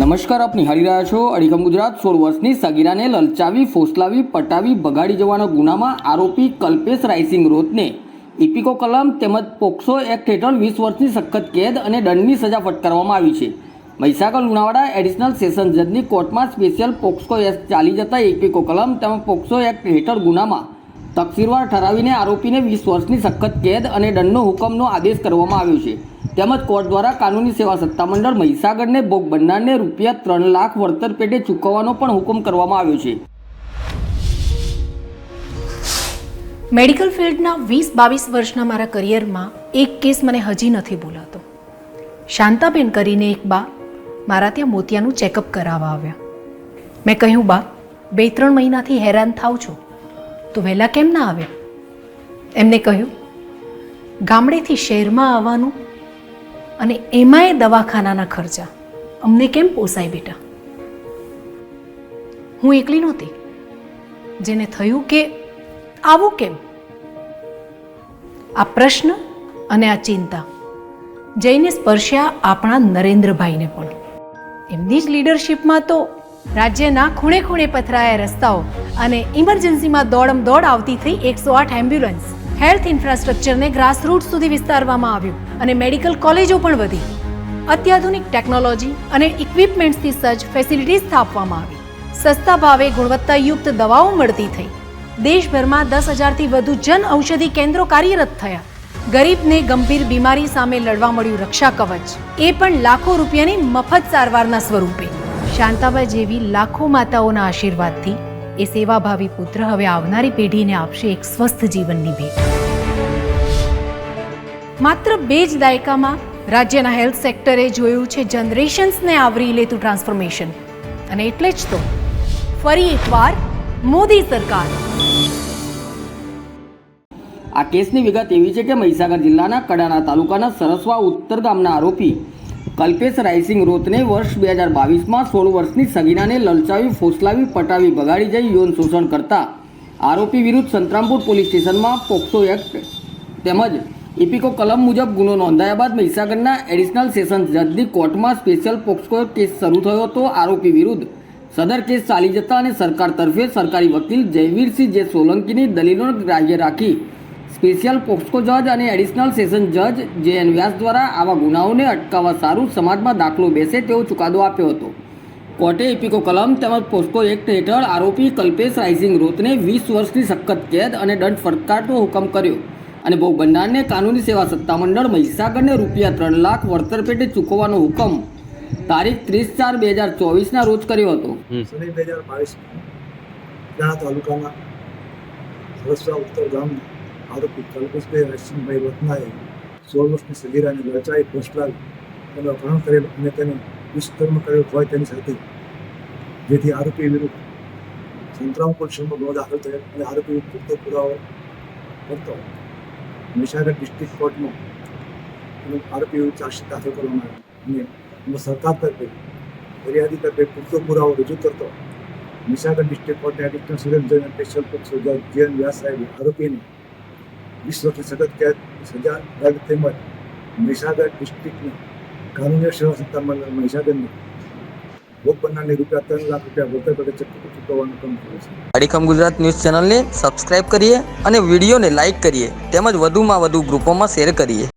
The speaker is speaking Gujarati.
નમસ્કાર આપ નિહાળી રહ્યા છો અડીખમ ગુજરાત. સોળ વર્ષની સગીરાને લલચાવી, ફોસલાવી, પટાવી ભગાડી જવાના ગુનામાં આરોપી કલ્પેશ રાયસિંગ રોતને ઇપિકો કલમ તેમજ પોક્સો એક્ટ હેઠળ વીસ વર્ષની સખત કેદ અને દંડની સજા ફટકારવામાં આવી છે. મહીસાગર લુણાવાડા એડિશનલ સેશન જજની કોર્ટમાં સ્પેશિયલ પોક્સો એક્ટ ચાલી જતા ઇપિકો કલમ તેમજ પોક્સો એક્ટ હેઠળ ગુનામાં તકસીરવાર ઠરાવીને આરોપીને વીસ વર્ષની સખત કેદ અને દંડનો હુકમનો આદેશ કરવામાં આવ્યો છે. તેમજ કોર્ટ દ્વારા કાનૂની સેવા સત્તામંડળ મહીસાગરને ભોગ બનનારને રૂપિયા ત્રણ લાખ વળતર પેટે ચૂકવવાનો પણ હુકમ કરવામાં આવ્યો છે. મેડિકલ ફિલ્ડના વીસ બાવીસ વર્ષના મારા કરિયરમાં એક કેસ મને હજી નથી ભૂલાતો શાંતાબેન કરીને એક બા મારા ત્યાં મોતિયાનું ચેકઅપ કરાવવા આવ્યા. મેં કહ્યું, બા, બે ત્રણ મહિનાથી હેરાન થાવ છો. તો વહેલા કેમ ના આવ્યા એમને કહ્યું, ગામડેથી શહેરમાં આવવાનું અને એમાંય દવાખાનાના ખર્ચા. અમને કેમ પોસાય બેટા? હું એકલી નહોતી, જેને થયું કે આવું કેમ? આ પ્રશ્ન અને આ ચિંતા જઈને સ્પર્શ્યા આપણા નરેન્દ્રભાઈને પણ. એમની જ લીડરશિપમાં તો રાજ્યના ખૂણે ખૂણે પથરાયા રસ્તાઓ અને ઇમરજન્સીમાં દોડમ દોડ આવતી થઈ એકસો આઠ એમ્બ્યુલન્સ. હેલ્થ ઇન્ફ્રાસ્ટ્રક્ચરને ગ્રાસરૂટ સુધી વિસ્તારવામાં આવ્યું અને મેડિકલ કોલેજો પણ વધી. અત્યાધુનિક ટેકનોલોજી અને ઇક્વિપમેન્ટ્સથી સજ્જ ફેસિલિટી સ્થાપવામાં આવી. સસ્તા ભાવે ગુણવત્તાયુક્ત દવાઓ મળતી થઈ. દેશભરમાં દસ હજારથી વધુ જન ઔષધિ કેન્દ્રો કાર્યરત થયા. ગરીબને ગંભીર બીમારી સામે લડવા મળ્યું રક્ષા કવચ. એ પણ લાખો રૂપિયાની મફત સારવારના સ્વરૂપે. શાંતાબા જેવી લાખો માતાઓના આશીર્વાદથી એ સેવાભાવી પુત્ર હવે આવનારી પેઢીને આપશે એક સ્વસ્થ જીવનની ભેટ. માત્ર બે જ દાયકામાં રાજ્યના હેલ્થ સેક્ટરે જોયું છે જનરેશન્સને આવરી લેતું ટ્રાન્સફોર્મેશન. અને એટલે જ તો ફરી એકવાર મોદી સરકાર. આ કેસની વિગત એવી છે કે મહીસાગર જિલ્લાના કડાણા તાલુકાના સરસવા ઉત્તર ગામના આરોપી કલ્પેશ રાયસિંગ રોતને વર્ષ બે હજાર બાવીસમાં સોળ વર્ષની સગીનાને લલચાવી, ફોસલાવી, પટાવી, બગાડી જઈ યૌન શોષણ કરતા. આરોપી વિરુદ્ધ સંતરામપુર પોલીસ સ્ટેશનમાં પોક્સો એક્ટ તેમજ ઇપિકો કલમ મુજબ ગુનો નોંધાયા બાદ મહીસાગરના એડિશનલ સેશન જજની કોર્ટમાં સ્પેશિયલ પોક્સો કેસ શરૂ થયો હતો. આરોપી વિરુદ્ધ સદર કેસ ચાલી જતા અને સરકાર તરફે સરકારી વકીલ જયવીરસિંહ જે સોલંકીની દલીલોને ગ્રાહ્ય રાખી સ્પેશિયલ પોક્સો જજ અને એડિશનલ સેશન જજ જે એન વ્યાસ દ્વારા આવા ગુનાઓને અટકાવવા સારું સમાજમાં દાખલો બેસે તેવો ચુકાદો આપ્યો હતો. કોર્ટે ઇપિકો કલમ તેમજ પોસ્કો એક્ટ હેઠળ આરોપી કલ્પેશ રાઇઝિંગ રોતને વીસ વર્ષની સખત કેદ અને દંડ ફટકારતો હુકમ કર્યો અને બહુ બનનારને કાનૂની સેવા સત્તામંડળ મહિસાગરને રૂપિયા ત્રણ લાખ વળતર પેટે ચૂકવવાનો હુકમ તારીખ ત્રીસ ચાર બે હજાર ચોવીસના રોજ કર્યો હતો. બે હજાર બાવીસ તાલુકાના સરસવા ઉત્તર ગામના આરોપી કલ્પેશભાઈ રસિંહભાઈ રત્નાએ સોળ વર્ષની સગીરાને લચાઈ ફોસલાવી તેનો અપહરણ કરેલ અને તેને દુષ્કર્મ કરેલ હોય તેની સાથે. જેથી આરોપી વિરુદ્ધ સંતરામ પોલીસમાં ગુનો દાખલ થયેલ અને આરોપી પૂરતો પુરાવો કરતો મહીસાગર ડિસ્ટ્રિક્ટ કોર્ટમાં આરોપી વિરુદ્ધ ચાર્જશીટ દાખલ કરવામાં આવ્યો અને એમાં સરકાર તરફે, ફરિયાદી તરફે પૂરતો પુરાવો રજૂ કરતો મહીસાગર ડિસ્ટ્રિક્ટ કોર્ટના એડિશનલ અને સ્પેશિયલ જે વ્યાસ સાહેબે આરોપીને વીસ વર્ષની સતત સજા રદ તેમજ મહીસાગર ડિસ્ટ્રિક્ટની કાનૂની સેવા સત્તા મંડળ મહીસાગરની રૂપિયા ત્રણ લાખ રૂપિયા વળતર ચૂક- ચૂકવવાનું છે. અડીખમ ગુજરાત ન્યૂઝ ચેનલને સબસ્ક્રાઇબ કરીએ અને વિડીયોને લાઇક કરીએ. તેમજ વધુમાં વધુ ગ્રુપોમાં શેર કરીએ.